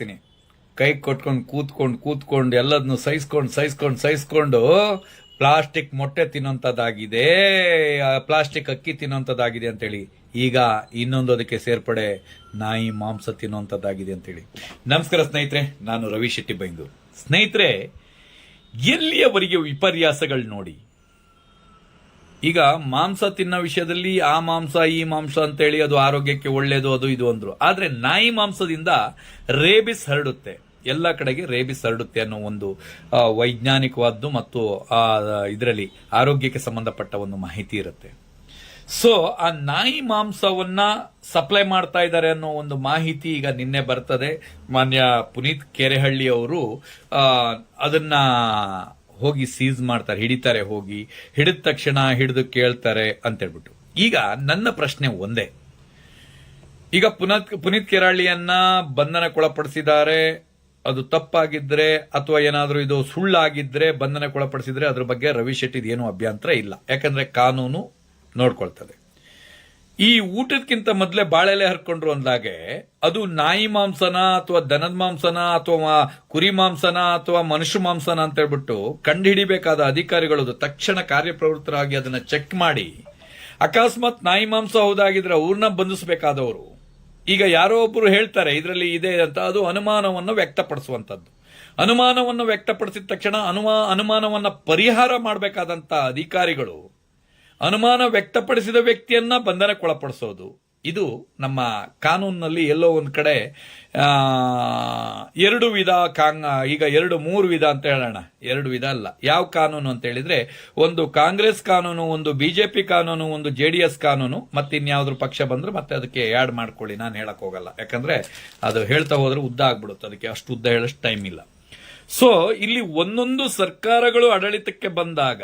ಇರ್ತೀನಿ ಕೈ ಕೊಟ್ಕೊಂಡು ಕೂತ್ಕೊಂಡು ಕೂತ್ಕೊಂಡು ಎಲ್ಲದನ್ನು ಸಹಿಸ್ಕೊಂಡು ಸಹಿಸ್ಕೊಂಡು ಸಹಿಸ್ಕೊಂಡು ಪ್ಲಾಸ್ಟಿಕ್ ಮೊಟ್ಟೆ ತಿನ್ನೋಂಥದ್ದಾಗಿದೆ ಪ್ಲಾಸ್ಟಿಕ್ ಅಕ್ಕಿ ತಿನ್ನೋಂಥದ್ದಾಗಿದೆ ಅಂತೇಳಿ. ಈಗ ಇನ್ನೊಂದು ಅದಕ್ಕೆ ಸೇರ್ಪಡೆ, ನಾಯಿ ಮಾಂಸ ತಿನ್ನೋಂಥದ್ದಾಗಿದೆ ಅಂತೇಳಿ. ನಮಸ್ಕಾರ ಸ್ನೇಹಿತರೆ, ನಾನು ರವಿ ಶೆಟ್ಟಿ ಬೈಂದು ಸ್ನೇಹಿತರೆ, ಎಲ್ಲಿಯವರೆಗೆ ವಿಪರ್ಯಾಸಗಳು ನೋಡಿ? ಈಗ ಮಾಂಸ ತಿನ್ನೋ ವಿಷಯದಲ್ಲಿ ಆ ಮಾಂಸ, ಈ ಮಾಂಸ ಅಂತೇಳಿ ಅದು ಆರೋಗ್ಯಕ್ಕೆ ಒಳ್ಳೆಯದು ಅದು ಇದು ಅಂದ್ರು. ಆದ್ರೆ ನಾಯಿ ಮಾಂಸದಿಂದ ರೇಬಿಸ್ ಹರಡುತ್ತೆ. ಎಲ್ಲ ಕಡೆಗೆ ರೇಬಿಸ್ ಹರಡುತ್ತೆ ಅನ್ನೋ ಒಂದು ವೈಜ್ಞಾನಿಕವಾದ್ದು ಮತ್ತು, ಆ, ಇದರಲ್ಲಿ ಆರೋಗ್ಯಕ್ಕೆ ಸಂಬಂಧಪಟ್ಟ ಒಂದು ಮಾಹಿತಿ ಇರುತ್ತೆ. ಸೊ ಆ ನಾಯಿ ಮಾಂಸವನ್ನ ಸಪ್ಲೈ ಮಾಡ್ತಾ ಇದ್ದಾರೆ ಅನ್ನೋ ಒಂದು ಮಾಹಿತಿ ಈಗ ನಿನ್ನೆ ಬರ್ತದೆ. ಮಾನ್ಯ ಪುನೀತ್ ಕೆರೆಹಳ್ಳಿ ಅವರು ಅದನ್ನ ಹೋಗಿ ಸೀಸ್ ಮಾಡ್ತಾರೆ, ಹಿಡಿತಾರೆ ಹೋಗಿ, ಹಿಡಿದ ತಕ್ಷಣ ಹಿಡಿದು ಕೇಳ್ತಾರೆ ಅಂತ ಹೇಳ್ಬಿಟ್ಟು ಈಗ ನನ್ನ ಪ್ರಶ್ನೆ ಒಂದೇ. ಈಗ ಪುನತ್, ಪುನೀತ್ ಕೆರಾಳಿಯನ್ನ ಬಂಧನಕ್ಕೊಳಪಡಿಸಿದ್ದಾರೆ, ಅದು ತಪ್ಪಾಗಿದ್ರೆ ಅಥವಾ ಏನಾದರೂ ಇದು ಸುಳ್ಳಾಗಿದ್ರೆ ಬಂಧನಕ್ಕೊಳಪಡಿಸಿದ್ರೆ ಅದ್ರ ಬಗ್ಗೆ ರವಿ ಏನು ಅಭ್ಯಂತರ ಇಲ್ಲ. ಯಾಕಂದ್ರೆ ಕಾನೂನು ನೋಡ್ಕೊಳ್ತದೆ. ಈ ಊಟದಕ್ಕಿಂತ ಮೊದಲೇ ಬಾಳೆಲೆ ಹರ್ಕೊಂಡ್ರು ಅಂದಾಗೆ ಅದು ನಾಯಿ ಮಾಂಸನ ಅಥವಾ ದನದ ಮಾಂಸನ ಅಥವಾ ಕುರಿ ಮಾಂಸನ ಅಥವಾ ಮನುಷ್ಯ ಮಾಂಸನ ಅಂತ ಹೇಳ್ಬಿಟ್ಟು ಕಂಡುಹಿಡಿಬೇಕಾದ ಅಧಿಕಾರಿಗಳು ತಕ್ಷಣ ಕಾರ್ಯಪ್ರವೃತ್ತರಾಗಿ ಅದನ್ನ ಚೆಕ್ ಮಾಡಿ, ಅಕಸ್ಮಾತ್ ನಾಯಿ ಮಾಂಸ ಹೌದಾಗಿದ್ರೆ ಅವ್ರನ್ನ ಬಂಧಿಸಬೇಕಾದವರು. ಈಗ ಯಾರೋ ಒಬ್ಬರು ಹೇಳ್ತಾರೆ, ಇದರಲ್ಲಿ ಇದೆ ಅಂತ, ಅದು ಅನುಮಾನವನ್ನು ವ್ಯಕ್ತಪಡಿಸುವಂತದ್ದು ಅನುಮಾನವನ್ನು ವ್ಯಕ್ತಪಡಿಸಿದ ತಕ್ಷಣ ಅನುಮಾ, ಅನುಮಾನವನ್ನು ಪರಿಹಾರ ಮಾಡಬೇಕಾದಂಥ ಅಧಿಕಾರಿಗಳು ಅನುಮಾನ ವ್ಯಕ್ತಪಡಿಸಿದ ವ್ಯಕ್ತಿಯನ್ನ ಬಂಧನಕ್ಕೊಳಪಡಿಸೋದು. ಇದು ನಮ್ಮ ಕಾನೂನಿನಲ್ಲಿ ಎಲ್ಲೋ ಒಂದು ಕಡೆ ಎರಡು ವಿಧ ಕಾಂಗ್, ಈಗ ಎರಡು ಮೂರು ವಿಧ ಅಂತ ಹೇಳೋಣ. ಎರಡು ವಿಧ ಅಲ್ಲ. ಯಾವ ಕಾನೂನು ಅಂತ ಹೇಳಿದ್ರೆ, ಒಂದು ಕಾಂಗ್ರೆಸ್ ಕಾನೂನು, ಒಂದು ಬಿಜೆಪಿ ಕಾನೂನು, ಒಂದು ಜೆಡಿಎಸ್ ಕಾನೂನು ಮತ್ತೆ ಇನ್ಯಾವ್ದ್ರ ಪಕ್ಷ ಬಂದ್ರೆ ಮತ್ತೆ ಅದಕ್ಕೆ ಆಡ್ ಮಾಡ್ಕೊಳ್ಳಿ. ನಾನು ಹೇಳಕ್ ಹೋಗಲ್ಲ. ಯಾಕಂದ್ರೆ ಅದು ಹೇಳ್ತಾ ಹೋದ್ರೆ ಉದ್ದ ಆಗ್ಬಿಡುತ್ತೆ. ಅದಕ್ಕೆ ಅಷ್ಟು ಉದ್ದ ಹೇಳಷ್ಟು ಟೈಮ್ ಇಲ್ಲ. ಸೊ ಇಲ್ಲಿ ಒಂದೊಂದು ಸರ್ಕಾರಗಳು ಆಡಳಿತಕ್ಕೆ ಬಂದಾಗ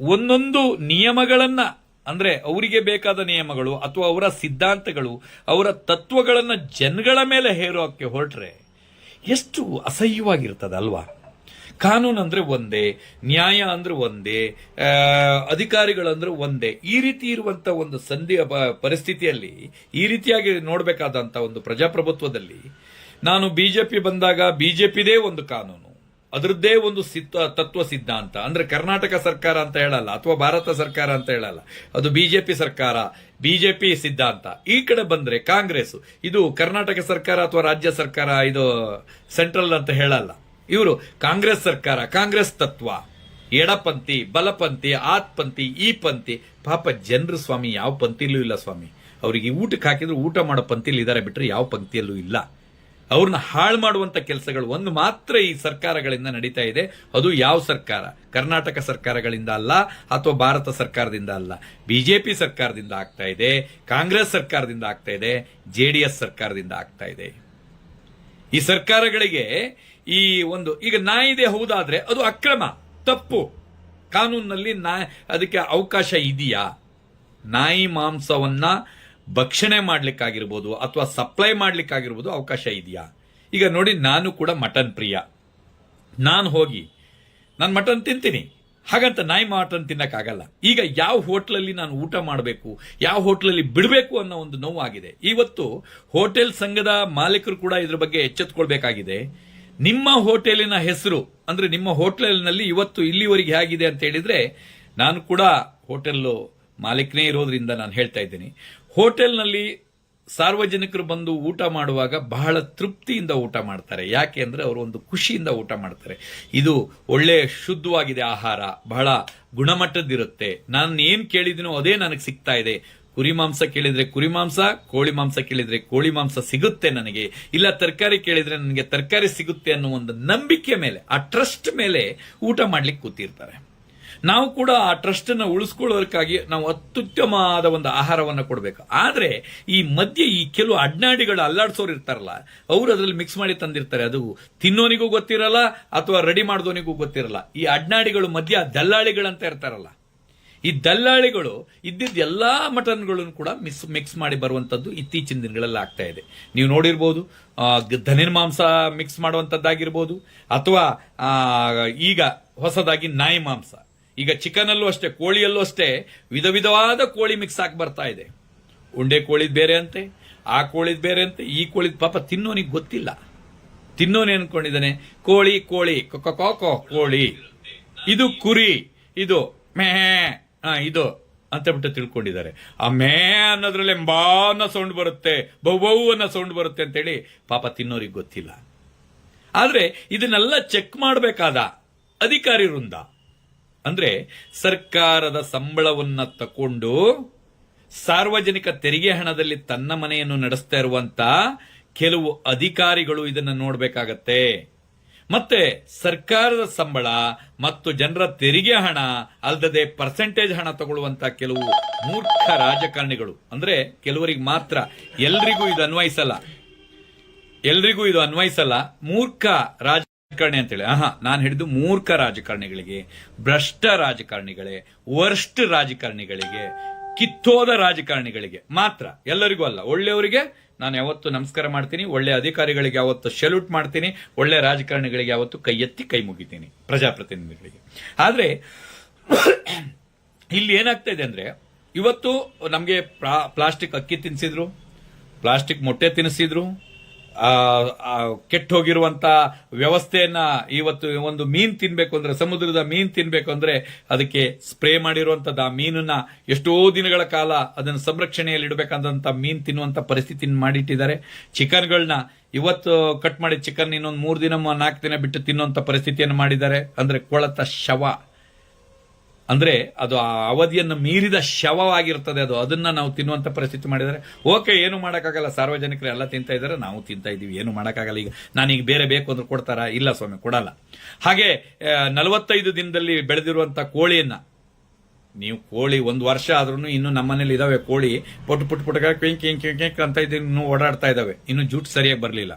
ಒಂದೊಂದು ನಿಯಮಗಳನ್ನ, ಅಂದ್ರೆ ಅವರಿಗೆ ಬೇಕಾದ ನಿಯಮಗಳು ಅಥವಾ ಅವರ ಸಿದ್ಧಾಂತಗಳು, ಅವರ ತತ್ವಗಳನ್ನ ಜನಗಳ ಮೇಲೆ ಹೇರೋಕ್ಕೆ ಹೊರಟ್ರೆ ಎಷ್ಟು ಅಸಹ್ಯವಾಗಿರ್ತದೆ ಅಲ್ವಾ ಕಾನೂನು ಅಂದ್ರೆ ಒಂದೇ, ನ್ಯಾಯ ಅಂದ್ರೆ ಒಂದೇ ಅಧಿಕಾರಿಗಳಂದ್ರೆ ಒಂದೇ. ಈ ರೀತಿ ಇರುವಂತ ಒಂದು ಸಂಧಿ ಪರಿಸ್ಥಿತಿಯಲ್ಲಿ, ಈ ರೀತಿಯಾಗಿ ನೋಡಬೇಕಾದಂತ ಒಂದು ಪ್ರಜಾಪ್ರಭುತ್ವದಲ್ಲಿ, ನಾನು ಬಿಜೆಪಿ ಬಂದಾಗ ಬಿಜೆಪಿದೇ ಒಂದು ಕಾನೂನು. ಅದರದ್ದೇ ಒಂದು ಸಿತ್- ತತ್ವ ಸಿದ್ಧಾಂತ ಅಂದ್ರೆ ಕರ್ನಾಟಕ ಸರ್ಕಾರ ಅಂತ ಹೇಳಲ್ಲ, ಅಥವಾ ಭಾರತ ಸರ್ಕಾರ ಅಂತ ಹೇಳಲ್ಲ. ಅದು ಬಿಜೆಪಿ ಸರ್ಕಾರ, ಬಿಜೆಪಿ ಸಿದ್ಧಾಂತ ಈ ಕಡೆ ಬಂದ್ರೆ ಕಾಂಗ್ರೆಸ್, ಇದು ಕರ್ನಾಟಕ ಸರ್ಕಾರ ಅಥವಾ ರಾಜ್ಯ ಸರ್ಕಾರ, ಇದು ಸೆಂಟ್ರಲ್ ಅಂತ ಹೇಳಲ್ಲ. ಇವರು ಕಾಂಗ್ರೆಸ್ ಸರ್ಕಾರ, ಕಾಂಗ್ರೆಸ್ ತತ್ವ. ಎಡಪಂಥಿ, ಬಲಪಂಥಿ, ಆತ್ಪಂಥಿ, ಈ ಪಂಥಿ. ಪಾಪ ಜನರು ಸ್ವಾಮಿ, ಯಾವ ಪಂಥಿಲೂ ಇಲ್ಲ ಸ್ವಾಮಿ. ಅವರಿಗೆ ಊಟಕ್ಕೆ ಹಾಕಿದ್ರು ಊಟ ಮಾಡೋ ಪಂಥಿಲಿ ಇದಾರೆ ಬಿಟ್ಟರೆ ಯಾವ ಪಂಕ್ತಿಯಲ್ಲೂ ಇಲ್ಲ. ಅವ್ರನ್ನ ಹಾಳು ಮಾಡುವಂತ ಕೆಲಸಗಳು ಒಂದು ಮಾತ್ರ ಈ ಸರ್ಕಾರಗಳಿಂದ ನಡೀತಾ ಇದೆ. ಅದು ಯಾವ ಸರ್ಕಾರ? ಕರ್ನಾಟಕ ಸರ್ಕಾರಗಳಿಂದ ಅಲ್ಲ ಅಥವಾ ಭಾರತ ಸರ್ಕಾರದಿಂದ ಅಲ್ಲ? ಬಿಜೆಪಿ ಸರ್ಕಾರದಿಂದ ಆಗ್ತಾ ಇದೆ, ಕಾಂಗ್ರೆಸ್ ಸರ್ಕಾರದಿಂದ ಆಗ್ತಾ ಇದೆ ಎಸ್ ಸರ್ಕಾರದಿಂದ ಆಗ್ತಾ ಇದೆ. ಈ ಸರ್ಕಾರಗಳಿಗೆ ಈ ಒಂದು, ಈಗ ನಾಯಿದೆ ಹೌದಾದ್ರೆ ಅದು ಅಕ್ರಮ, ತಪ್ಪು. ಕಾನೂನಿನಲ್ಲಿ ನಾ, ಅದಕ್ಕೆ ಅವಕಾಶ ಇದೆಯಾ? ನಾಯಿ ಮಾಂಸವನ್ನ ಭಕ್ಷಣೆ ಮಾಡಲಿಕ್ಕಾಗಿರ್ಬೋದು ಅಥವಾ ಸಪ್ಲೈ ಮಾಡಲಿಕ್ಕಾಗಿರ್ಬೋದು ಅವಕಾಶ ಇದೆಯಾ? ಈಗ ನೋಡಿ, ನಾನು ಕೂಡ ಮಟನ್ ಪ್ರಿಯ. ನಾನು ಹೋಗಿ, ನಾನು ಮಟನ್ ತಿಂತೀನಿ. ಹಾಗಂತ ನಾಯಿ ಮಟನ್ ತಿನ್ನಕ್ಕಾಗಲ್ಲ. ಈಗ ಯಾವ ಹೋಟ್ಲಲ್ಲಿ ನಾನು ಊಟ ಮಾಡಬೇಕು, ಯಾವ ಹೋಟ್ಲಲ್ಲಿ ಬಿಡಬೇಕು ಅನ್ನೋ ಒಂದು ನೋವಾಗಿದೆ. ಇವತ್ತು ಹೋಟೆಲ್ ಸಂಘದ ಮಾಲೀಕರು ಕೂಡ ಇದ್ರ ಬಗ್ಗೆ ಎಚ್ಚೆತ್ಕೊಳ್ಬೇಕಾಗಿದೆ. ನಿಮ್ಮ ಹೋಟೆಲಿನ ಹೆಸರು, ಅಂದ್ರೆ ನಿಮ್ಮ ಹೋಟೆಲ್ನಲ್ಲಿ ಇವತ್ತು ಇಲ್ಲಿವರೆಗೆ ಹೇಗಿದೆ ಅಂತ ಹೇಳಿದ್ರೆ, ನಾನು ಕೂಡ ಹೋಟೆಲ್ ಮಾಲೀಕನೇ ಇರೋದ್ರಿಂದ ನಾನು ಹೇಳ್ತಾ ಇದ್ದೀನಿ. ಹೋಟೆಲ್ನಲ್ಲಿ ಸಾರ್ವಜನಿಕರು ಬಂದು ಊಟ ಮಾಡುವಾಗ ಬಹಳ ತೃಪ್ತಿಯಿಂದ ಊಟ ಮಾಡ್ತಾರೆ. ಯಾಕೆ ಅಂದರೆ ಅವರು ಒಂದು ಖುಷಿಯಿಂದ ಊಟ ಮಾಡ್ತಾರೆ. ಇದು ಒಳ್ಳೆಯ ಶುದ್ಧವಾಗಿದೆ ಆಹಾರ, ಬಹಳ ಗುಣಮಟ್ಟದ್ದಿರುತ್ತೆ. ನಾನು ಏನು ಕೇಳಿದಿನೋ ಅದೇ ನನಗೆ ಸಿಗ್ತಾ ಇದೆ. ಕುರಿ ಮಾಂಸ ಕೇಳಿದರೆ ಕುರಿ ಮಾಂಸ, ಕೋಳಿ ಮಾಂಸ ಕೇಳಿದರೆ ಕೋಳಿ ಮಾಂಸ ಸಿಗುತ್ತೆ ನನಗೆ. ಇಲ್ಲ ತರಕಾರಿ ಕೇಳಿದರೆ ನನಗೆ ತರಕಾರಿ ಸಿಗುತ್ತೆ ಅನ್ನೋ ಒಂದು ನಂಬಿಕೆ ಮೇಲೆ, ಆ ಟ್ರಸ್ಟ್ ಮೇಲೆ ಊಟ ಮಾಡ್ಲಿಕ್ಕೆ ಕೂತಿರ್ತಾರೆ. ನಾವು ಕೂಡ ಆ ಟ್ರಸ್ಟ್ ಅನ್ನು ಉಳಿಸ್ಕೊಳ್ಳೋದಕ್ಕಾಗಿ ನಾವು ಅತ್ಯುತ್ತಮವಾದ ಒಂದು ಆಹಾರವನ್ನ ಕೊಡಬೇಕು. ಆದರೆ ಈ ಮಧ್ಯೆ ಈ ಕೆಲವು ಅಡ್ನಾಡಿಗಳು ಅಲ್ಲಾಡ್ಸೋರು ಇರ್ತಾರಲ್ಲ, ಅವರು ಅದರಲ್ಲಿ ಮಿಕ್ಸ್ ಮಾಡಿ ತಂದಿರ್ತಾರೆ. ಅದು ತಿನ್ನೋನಿಗೂ ಗೊತ್ತಿರಲ್ಲ ಅಥವಾ ರೆಡಿ ಮಾಡಿದವನಿಗೂ ಗೊತ್ತಿರಲ್ಲ. ಈ ಅಡ್ನಾಡಿಗಳು ಮಧ್ಯ ದಲ್ಲಾಳಿಗಳಂತ ಇರ್ತಾರಲ್ಲ. ಈ ದಲ್ಲಾಳಿಗಳು ಇದ್ದಿದ್ದ ಎಲ್ಲ ಮಟನ್ಗಳನ್ನು ಕೂಡ ಮಿಸ್ ಮಿಕ್ಸ್ ಮಾಡಿ ಬರುವಂಥದ್ದು ಇತ್ತೀಚಿನ ದಿನಗಳಲ್ಲಿ ಆಗ್ತಾ ಇದೆ. ನೀವು ನೋಡಿರ್ಬೋದು ಧನಿನ ಮಾಂಸ ಮಿಕ್ಸ್ ಮಾಡುವಂಥದ್ದಾಗಿರ್ಬೋದು ಅಥವಾ ಈಗ ಹೊಸದಾಗಿ ನಾಯಿ ಮಾಂಸ. ಈಗ ಚಿಕನ್ ಅಲ್ಲೂ ಅಷ್ಟೇ ಕೋಳಿಯಲ್ಲೂ ಅಷ್ಟೇ ವಿಧ ವಿಧವಾದ ಕೋಳಿ ಮಿಕ್ಸ್ ಹಾಕಿ ಬರ್ತಾ ಇದೆ. ಉಂಡೆ ಕೋಳಿದ್ ಬೇರೆ ಅಂತೆ ಆ ಕೋಳಿದ್ ಬೇರೆ ಅಂತೆ ಈ ಕೋಳಿದ್ ಪಾಪ ತಿನ್ನೋನಿಗೆ ಗೊತ್ತಿಲ್ಲ. ತಿನ್ನೋನ್ ಅನ್ಕೊಂಡಿದ್ದಾನೆ? ಕೋಳಿ ಕೋಳಿ ಕೊಕ್ಕೋ ಕೋಳಿ. ಇದು ಕುರಿ ಇದು ಮೇ ಆ, ಇದು ಅಂತ ಬಿಟ್ಟು ತಿಳ್ಕೊಂಡಿದ್ದಾರೆ. ಆ ಮೇ ಅನ್ನೋದ್ರಲ್ಲಿ ಬಾ ಅನ್ನೋ ಸೌಂಡ್ ಬರುತ್ತೆ ಬೌ ಅನ್ನೋ ಸೌಂಡ್ ಬರುತ್ತೆ ಅಂತೇಳಿ ಪಾಪ ತಿನ್ನೋರಿಗೆ ಗೊತ್ತಿಲ್ಲ. ಆದ್ರೆ ಇದನ್ನೆಲ್ಲ ಚೆಕ್ ಮಾಡಬೇಕಾದ ಅಧಿಕಾರಿ ವೃಂದ ಅಂದ್ರೆ ಸರ್ಕಾರದ ಸಂಬಳವನ್ನ ತಕೊಂಡು ಸಾರ್ವಜನಿಕ ತೆರಿಗೆ ಹಣದಲ್ಲಿ ತನ್ನ ಮನೆಯನ್ನು ನಡೆಸ್ತಾ ಇರುವಂತ ಕೆಲವು ಅಧಿಕಾರಿಗಳು ಇದನ್ನ ನೋಡ್ಬೇಕಾಗತ್ತೆ. ಮತ್ತೆ ಸರ್ಕಾರದ ಸಂಬಳ ಮತ್ತು ಜನರ ತೆರಿಗೆ ಹಣ ಅಲ್ಲದೆ ಪರ್ಸೆಂಟೇಜ್ ಹಣ ತಗೊಳ್ಳುವಂತ ಕೆಲವು ಮೂರ್ಖ ರಾಜಕಾರಣಿಗಳು, ಅಂದ್ರೆ ಕೆಲವರಿಗೆ ಮಾತ್ರ ಎಲ್ರಿಗೂ ಇದು ಅನ್ವಯಿಸಲ್ಲ. ಎಲ್ರಿಗೂ ಇದು ಅನ್ವಯಿಸಲ್ಲ. ಮೂರ್ಖ ರಾಜಕಾರಣಿ ಅಂತೇಳಿ. ಹಾ ನಾನು ಹಿಡಿದು ಮೂರ್ಖ ರಾಜಕಾರಣಿಗಳಿಗೆ, ಭ್ರಷ್ಟ ರಾಜಕಾರಣಿಗಳೇ, ವರ್ಸ್ಟ್ ರಾಜಕಾರಣಿಗಳಿಗೆ, ಕಿತ್ತೋದ ರಾಜಕಾರಣಿಗಳಿಗೆ ಮಾತ್ರ, ಎಲ್ಲರಿಗೂ ಅಲ್ಲ. ಒಳ್ಳೆಯವರಿಗೆ ನಾನು ಯಾವತ್ತು ನಮಸ್ಕಾರ ಮಾಡ್ತೀನಿ, ಒಳ್ಳೆ ಅಧಿಕಾರಿಗಳಿಗೆ ಯಾವತ್ತು ಸೆಲ್ಯೂಟ್ ಮಾಡ್ತೀನಿ, ಒಳ್ಳೆ ರಾಜಕಾರಣಿಗಳಿಗೆ ಯಾವತ್ತು ಕೈ ಎತ್ತಿ ಕೈ ಮುಗಿತೀನಿ, ಪ್ರಜಾಪ್ರತಿನಿಧಿಗಳಿಗೆ. ಆದ್ರೆ, ಇಲ್ಲಿ ಏನಾಗ್ತಾ ಇದೆ ಅಂದ್ರೆ, ಇವತ್ತು ನಮಗೆ ಪ್ಲಾಸ್ಟಿಕ್ ಅಕ್ಕಿ ತಿನ್ಸಿದ್ರು, ಪ್ಲಾಸ್ಟಿಕ್ ಮೊಟ್ಟೆ ತಿನ್ನಿಸಿದ್ರು ಆ, ಆ, ಕೆಟ್ಟ ಹೋಗಿರುವಂತ ವ್ಯವಸ್ಥೆಯನ್ನ ಇವತ್ತು ಒಂದು ಮೀನ್ ತಿನ್ಬೇಕು ಅಂದ್ರೆ ಸಮುದ್ರದ ಮೀನ್ ತಿನ್ಬೇಕು ಅಂದ್ರೆ ಅದಕ್ಕೆ ಸ್ಪ್ರೇ ಮಾಡಿರುವಂತದ್ದು ಆ ಮೀನನ್ನ ಎಷ್ಟೋ ದಿನಗಳ ಕಾಲ ಅದನ್ನು ಸಂರಕ್ಷಣೆಯಲ್ಲಿ ಇಡಬೇಕಾದಂತ ಮೀನ್ ತಿನ್ನುವಂತ ಪರಿಸ್ಥಿತಿ ಮಾಡಿಟ್ಟಿದ್ದಾರೆ. ಚಿಕನ್ಗಳನ್ನ ಇವತ್ತು ಕಟ್ ಮಾಡಿ ಚಿಕನ್ ಇನ್ನೊಂದು ಮೂರು ದಿನ ನಾಲ್ಕು ದಿನ ಬಿಟ್ಟು ತಿನ್ನುವಂತ ಪರಿಸ್ಥಿತಿಯನ್ನು ಮಾಡಿದ್ದಾರೆ. ಅಂದ್ರೆ ಕೊಳತ ಶವ. ಅಂದ್ರೆ ಅದು ಆ ಅವಧಿಯನ್ನು ಮೀರಿದ ಶವವಾಗಿರ್ತದೆ ಅದು. ಅದನ್ನ ನಾವು ತಿನ್ನುವಂತ ಪರಿಸ್ಥಿತಿ ಮಾಡಿದರೆ, ಓಕೆ, ಏನು ಮಾಡೋಕ್ಕಾಗಲ್ಲ, ಸಾರ್ವಜನಿಕರು ಎಲ್ಲ ತಿಂತಾ ಇದ್ದಾರೆ, ನಾವು ತಿಂತಾ ಇದ್ದೀವಿ, ಏನು ಮಾಡೋಕ್ಕಾಗಲ್ಲ ಈಗ. ನಾನೀಗ ಬೇರೆ ಬೇಕು ಅಂದ್ರೆ ಕೊಡ್ತಾರಾ? ಇಲ್ಲ ಸ್ವಾಮಿ, ಕೊಡಲ್ಲ. ಹಾಗೆ ನಲವತ್ತೈದು ದಿನದಲ್ಲಿ ಬೆಳೆದಿರುವಂತ ಕೋಳಿಯನ್ನ, ನೀವು ಕೋಳಿ ಒಂದು ವರ್ಷ ಆದ್ರೂ ಇನ್ನು ನಮ್ಮನೇಲಿ ಇದಾವೆ ಕೋಳಿ, ಪುಟ್ ಪುಟ್ ಪುಟ್ಟ ಕ್ವಿಂಕ್ ಕ್ವಿಂಕ್ ಕಿಂಕ್ ಅಂತ ಇದು ಇನ್ನೂ ಓಡಾಡ್ತಾ ಇದಾವೆ. ಇನ್ನು ಜೂಟ್ ಸರಿಯಾಗಿ ಬರಲಿಲ್ಲ.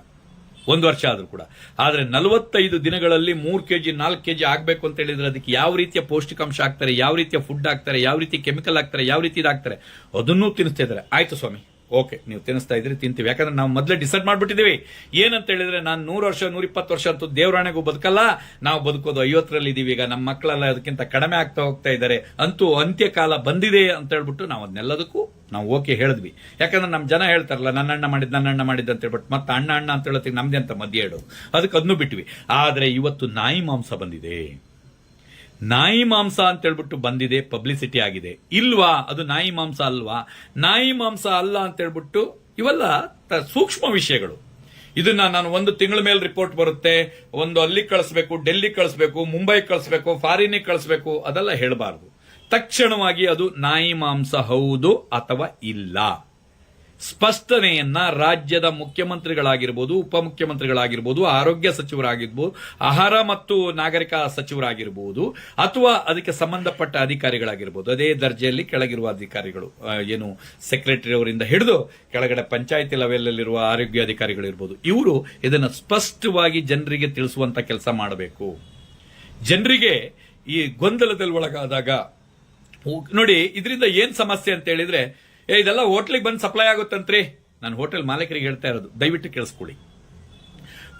ಒಂದು ವರ್ಷ ಆದರೂ ಕೂಡ. ಆದರೆ ನಲವತ್ತೈದು ದಿನಗಳಲ್ಲಿ ಮೂರ್ ಕೆಜಿ, ನಾಲ್ಕು ಕೆಜಿ ಆಗಬೇಕು ಅಂತ ಹೇಳಿದ್ರೆ ಅದಕ್ಕೆ ಯಾವ ರೀತಿಯ ಪೌಷ್ಟಿಕಾಂಶ ಹಾಕ್ತಾರೆ, ಯಾವ ರೀತಿಯ ಫುಡ್ ಹಾಕ್ತಾರೆ, ಯಾವ ರೀತಿ ಕೆಮಿಕಲ್ ಹಾಕ್ತಾರೆ, ಯಾವ ರೀತಿ ಇದಾಗ್ತಾರೆ, ಅದನ್ನೂ ತಿನ್ನಿಸ್ತಾ ಇದ್ದಾರೆ. ಆಯ್ತು ಸ್ವಾಮಿ. ಓಕೆ, ನೀವು ತಿನ್ನಿಸ್ತಾ ಇದ್ರಿ, ತಿಂತೀವಿ. ಯಾಕಂದ್ರೆ ನಾವು ಮೊದಲೇ ಡಿಸೈಡ್ ಮಾಡಿಬಿಟ್ಟಿದ್ದೀವಿ. ಏನಂತ ಹೇಳಿದ್ರೆ, ನಾನು ನೂರು ವರ್ಷ ನೂರ ಇಪ್ಪತ್ತು ವರ್ಷ ಅಂತೂ ದೇವರಾಣೆಗೂ ಬದುಕಲ್ಲ, ನಾವು ಬದುಕೋದು ಐವತ್ತರಲ್ಲಿ ಇದೀವಿ ಈಗ ನಮ್ಮ ಮಕ್ಕಳೆಲ್ಲ ಅದಕ್ಕಿಂತ ಕಡಿಮೆ ಆಗ್ತಾ ಹೋಗ್ತಾ ಇದ್ದಾರೆ. ಅಂತೂ ಅಂತ್ಯಕಾಲ ಬಂದಿದೆ ಅಂತ ಹೇಳ್ಬಿಟ್ಟು ನಾವು ಅದನ್ನೆಲ್ಲದಕ್ಕೂ ನಾವು ಓಕೆ ಹೇಳಿದ್ವಿ. ಯಾಕಂದ್ರೆ ನಮ್ಮ ಜನ ಹೇಳ್ತಾರಲ್ಲ, ನನ್ನ ಅಣ್ಣ ಮಾಡಿದ್ ನನ್ನ ಅಣ್ಣ ಮಾಡಿದ್ದು ಅಂತ ಹೇಳ್ಬಿಟ್ಟು, ಮತ್ತೆ ಅಣ್ಣ ಅಣ್ಣ ಅಂತ ಹೇಳತ್ತೀವಿ ನಮ್ದೇ ಅಂತ ಮದ್ಯ ಹೇಳೋದು ಅದಕ್ಕೆ ಅದನ್ನು ಬಿಟ್ವಿ. ಆದರೆ ಇವತ್ತು ನಾಯಿ ಮಾಂಸ ಬಂದಿದೆ. ನಾಯಿ ಮಾಂಸ ಅಂತ ಹೇಳ್ಬಿಟ್ಟು ಬಂದಿದೆ ಪಬ್ಲಿಸಿಟಿ ಆಗಿದೆ. ಇಲ್ವಾ? ಅದು ನಾಯಿ ಮಾಂಸ ಅಲ್ವಾ? ನಾಯಿ ಮಾಂಸ ಅಲ್ಲ ಅಂತ ಹೇಳ್ಬಿಟ್ಟು ಇವೆಲ್ಲ ಸೂಕ್ಷ್ಮ ವಿಷಯಗಳು. ಇದನ್ನ ನಾನು ಒಂದು ತಿಂಗಳ ಮೇಲೆ ರಿಪೋರ್ಟ್ ಬರುತ್ತೆ, ಒಂದು ಅಲ್ಲಿ ಕಳಿಸ್ಬೇಕು, ಡೆಲ್ಲಿ ಕಳಿಸ್ಬೇಕು, ಮುಂಬೈ ಕಳಿಸ್ಬೇಕು ಫಾರಿನಿಗೆ ಕಳಿಸ್ಬೇಕು, ಅದೆಲ್ಲ ಹೇಳಬಾರದು. ತಕ್ಷಣವಾಗಿ ಅದು ನಾಯಿ ಮಾಂಸ ಹೌದು ಅಥವಾ ಇಲ್ಲ? ಸ್ಪಷ್ಟನೆಯನ್ನ ರಾಜ್ಯದ ಮುಖ್ಯಮಂತ್ರಿಗಳಾಗಿರ್ಬೋದು, ಉಪಮುಖ್ಯಮಂತ್ರಿಗಳಾಗಿರ್ಬೋದು, ಆರೋಗ್ಯ ಸಚಿವರಾಗಿರ್ಬೋದು, ಆಹಾರ ಮತ್ತು ನಾಗರಿಕ ಸಚಿವರಾಗಿರ್ಬೋದು, ಅಥವಾ ಅದಕ್ಕೆ ಸಂಬಂಧಪಟ್ಟ ಅಧಿಕಾರಿಗಳಾಗಿರ್ಬೋದು. ಅದೇ ದರ್ಜೆಯಲ್ಲಿ ಕೆಳಗಿರುವ ಅಧಿಕಾರಿಗಳು ಏನು ಸೆಕ್ರೆಟರಿ ಅವರಿಂದ ಹಿಡಿದು ಕೆಳಗಡೆ ಪಂಚಾಯತಿ ಲೆವೆಲ್ ಅಲ್ಲಿರುವ ಆರೋಗ್ಯ ಅಧಿಕಾರಿಗಳಿರ್ಬೋದು ಇವರು ಇದನ್ನು ಸ್ಪಷ್ಟವಾಗಿ ಜನರಿಗೆ ತಿಳಿಸುವಂತ ಕೆಲಸ ಮಾಡಬೇಕು. ಜನರಿಗೆ ಈ ಗೊಂದಲದಲ್ಲಿ ಒಳಗಾದಾಗ ನೋಡಿ, ಇದರಿಂದ ಏನ್ ಸಮಸ್ಯೆ ಅಂತ ಹೇಳಿದ್ರೆ ಏ, ಇದೆಲ್ಲ ಹೋಟ್ಲಿಗೆ ಬಂದು ಸಪ್ಲೈ ಆಗುತ್ತಂತ್ರಿ? ನಾನು ಹೋಟೆಲ್ ಮಾಲೀಕರಿಗೆ ಹೇಳ್ತಾ ಇರೋದು. ದಯವಿಟ್ಟು ಕೇಳಿಸ್ಕೊಳ್ಳಿ.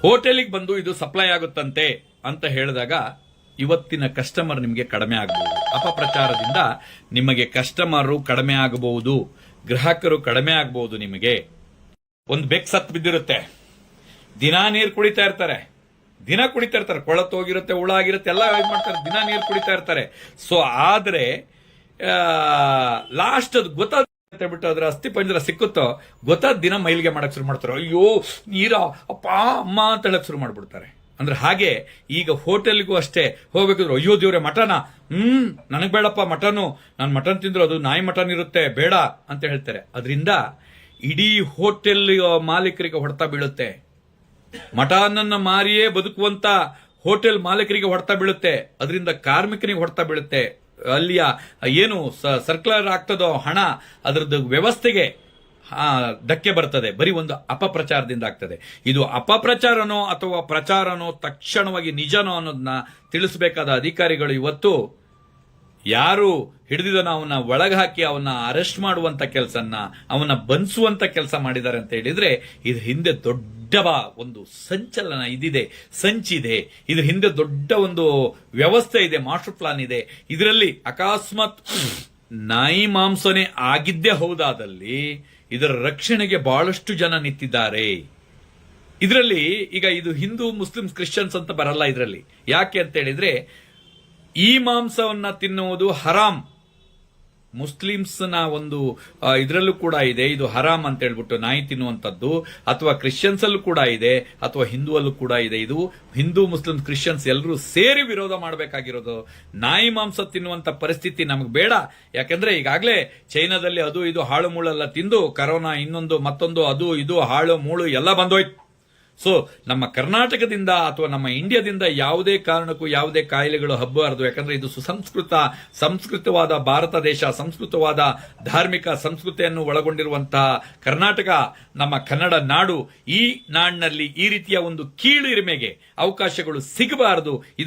ಹೋಟೆಲಿಗೆ ಬಂದು ಇದು ಸಪ್ಲೈ ಆಗುತ್ತಂತೆ ಅಂತ ಹೇಳಿದಾಗ ಇವತ್ತಿನ ಕಸ್ಟಮರ್ ನಿಮಗೆ ಕಡಿಮೆ ಆಗಬಹುದು ಅಪಪ್ರಚಾರದಿಂದ ನಿಮಗೆ ಕಸ್ಟಮರು ಕಡಿಮೆ ಆಗಬಹುದು. ಗ್ರಾಹಕರು ಕಡಿಮೆ ಆಗಬಹುದು ನಿಮಗೆ. ಒಂದು ಬೆಕ್ ಸತ್ ಬಿದ್ದಿರುತ್ತೆ. ದಿನಾ ನೀರು ಕುಡಿತಾ ಇರ್ತಾರೆ. ದಿನ ಕುಡಿತಾ ಇರ್ತಾರೆ. ಕೊಳತೋಗಿರುತ್ತೆ ಹುಳ ಆಗಿರುತ್ತೆ, ಎಲ್ಲ ಮಾಡ್ತಾರೆ. ದಿನ ನೀರು ಕುಡಿತಾ ಇರ್ತಾರೆ. ಸೊ ಆದರೆ ಲಾಸ್ಟ್ ಅದು ಗೊತ್ತಾದ ಹೇಳ್ಬಿಟ್ಟು ಅದ್ರ ಅಸ್ಥಿ ಪಂಜರ ಸಿಕ್ಕುತ್ತೋ, ಗೊತ್ತಾದ ದಿನ ಮೈಲಿಗೆ ಮಾಡಕ್ ಶುರು ಮಾಡ್ತಾರೆ. ಅಯ್ಯೋ, ನೀರ, ಅಪ್ಪ, ಅಮ್ಮ ಅಂತ ಹೇಳಕ್ ಶುರು ಮಾಡ್ಬಿಡ್ತಾರೆ. ಅಂದ್ರೆ ಹಾಗೆ, ಈಗ ಹೋಟೆಲ್ಗೂ ಅಷ್ಟೇ, ಹೋಗ್ಬೇಕಿದ್ರು, ಅಯ್ಯೋ ದೇವ್ರೆ, ಮಟನ? ಹ್ಮ್, ನನಗ್ ಬೇಡಪ್ಪ ಮಟನು. ನಾನು ಮಟನ್ ತಿಂದ್ರು ಅದು ನಾಯಿ ಮಟನ್ ಇರುತ್ತೆ, ಬೇಡ ಅಂತ ಹೇಳ್ತಾರೆ. ಅದರಿಂದ ಇಡೀ ಹೋಟೆಲ್ ಮಾಲೀಕರಿಗೆ ಹೊಡೆತ ಬೀಳುತ್ತೆ. ಮಟನನ್ನ ಮಾರಿಯೇ ಬದುಕುವಂತ ಹೋಟೆಲ್ ಮಾಲೀಕರಿಗೆ ಹೊಡೆತ ಬೀಳುತ್ತೆ. ಅದರಿಂದ ಕಾರ್ಮಿಕನಿಗೆ ಹೊಡೆತ ಬೀಳುತ್ತೆ. ಅಲ್ಲಿಯ ಏನು ಸರ್ಕ್ಯುಲರ್ ಆಗ್ತದೋ ಹಣ ಅದರದ್ದು ವ್ಯವಸ್ಥೆಗೆ ಧಕ್ಕೆ ಬರ್ತದೆ. ಬರೀ ಒಂದು ಅಪಪ್ರಚಾರದಿಂದ ಆಗ್ತದೆ. ಇದು ಅಪಪ್ರಚಾರನೋ ಅಥವಾ ಪ್ರಚಾರನೋ ತಕ್ಷಣವಾಗಿ ನಿಜನೋ ಅನ್ನೋದನ್ನ ತಿಳಿಸಬೇಕಾದ ಅಧಿಕಾರಿಗಳು ಇವತ್ತು ಯಾರು ಹಿಡಿದಿದನ ಅವನ್ನ ಹಾಕಿ ಅವನ್ನ ಅರೆಸ್ಟ್ ಮಾಡುವಂತ ಕೆಲಸನ್ನ, ಅವನ್ನ ಬಂಧಿಸುವಂತ ಕೆಲಸ ಮಾಡಿದ್ದಾರೆ ಅಂತ ಹೇಳಿದ್ರೆ, ಇದ್ರ ಹಿಂದೆ ದೊಡ್ಡ ಒಂದು ಸಂಚಲನ ಇದಿದೆ, ಸಂಚಿದೆ. ಇದ್ರ ಹಿಂದೆ ದೊಡ್ಡ ಒಂದು ವ್ಯವಸ್ಥೆ ಇದೆ, ಮಾಸ್ಟರ್ ಪ್ಲಾನ್ ಇದೆ. ಇದರಲ್ಲಿ ಅಕಸ್ಮಾತ್ ನಾಯಿ ಮಾಂಸನೆ ಆಗಿದ್ದೇ ಹೌದಾದಲ್ಲಿ ಇದರ ರಕ್ಷಣೆಗೆ ಬಹಳಷ್ಟು ಜನ ನಿಂತಿದ್ದಾರೆ. ಇದರಲ್ಲಿ ಈಗ ಇದು ಹಿಂದೂ, ಮುಸ್ಲಿಮ್ಸ್, ಕ್ರಿಶ್ಚಿಯನ್ಸ್ ಅಂತ ಬರಲ್ಲ ಇದರಲ್ಲಿ. ಯಾಕೆ ಅಂತ ಹೇಳಿದ್ರೆ ಈ ಮಾಂಸವನ್ನ ತಿನ್ನುವುದು ಹರಾಮ್. ಮುಸ್ಲಿಮ್ಸ್ನ ಒಂದು ಇದರಲ್ಲೂ ಕೂಡ ಇದೆ. ಇದು ಹರಾಮ್ ಅಂತ ಹೇಳ್ಬಿಟ್ಟು ನಾಯಿ ತಿನ್ನುವಂಥದ್ದು, ಅಥವಾ ಕ್ರಿಶ್ಚಿಯನ್ಸ್ ಅಲ್ಲೂ ಕೂಡ ಇದೆ, ಅಥವಾ ಹಿಂದೂವಲ್ಲೂ ಕೂಡ ಇದೆ. ಇದು ಹಿಂದೂ ಮುಸ್ಲಿಮ್ ಕ್ರಿಶ್ಚಿಯನ್ಸ್ ಎಲ್ಲರೂ ಸೇರಿ ವಿರೋಧ ಮಾಡಬೇಕಾಗಿರೋದು. ನಾಯಿ ಮಾಂಸ ತಿನ್ನುವಂಥ ಪರಿಸ್ಥಿತಿ ನಮಗೆ ಬೇಡ. ಯಾಕೆಂದ್ರೆ ಈಗಾಗಲೇ ಚೈನಾದಲ್ಲಿ ಅದು ಇದು ಹಾಳು ಮೂಳೆಲ್ಲ ತಿಂದು, ಕರೋನಾ ಇನ್ನೊಂದು, ಮತ್ತೊಂದು, ಅದು ಇದು, ಹಾಳು ಮೂಳು ಎಲ್ಲ ಬಂದೋಯ್ತು. ಸೊ ನಮ್ಮ ಕರ್ನಾಟಕದಿಂದ ಅಥವಾ ನಮ್ಮ ಇಂಡಿಯಾದಿಂದ ಯಾವುದೇ ಕಾರಣಕ್ಕೂ ಯಾವುದೇ ಕಾಯಿಲೆಗಳು ಹಬ್ಬಬಾರದು. ಯಾಕಂದ್ರೆ ಇದು ಸುಸಂಸ್ಕೃತ, ಸಂಸ್ಕೃತವಾದ ಭಾರತ ದೇಶ, ಸಂಸ್ಕೃತವಾದ ಧಾರ್ಮಿಕ ಸಂಸ್ಕೃತಿಯನ್ನು ಒಳಗೊಂಡಿರುವಂತಹ ಕರ್ನಾಟಕ, ನಮ್ಮ ಕನ್ನಡ ನಾಡು ಈ ನಾಡಿನಲ್ಲಿ ಈ ರೀತಿಯ ಒಂದು ಕೀಳು ಇರಿಮೆಗೆ ಅವಕಾಶಗಳು ಸಿಗಬಾರದು. ಇದು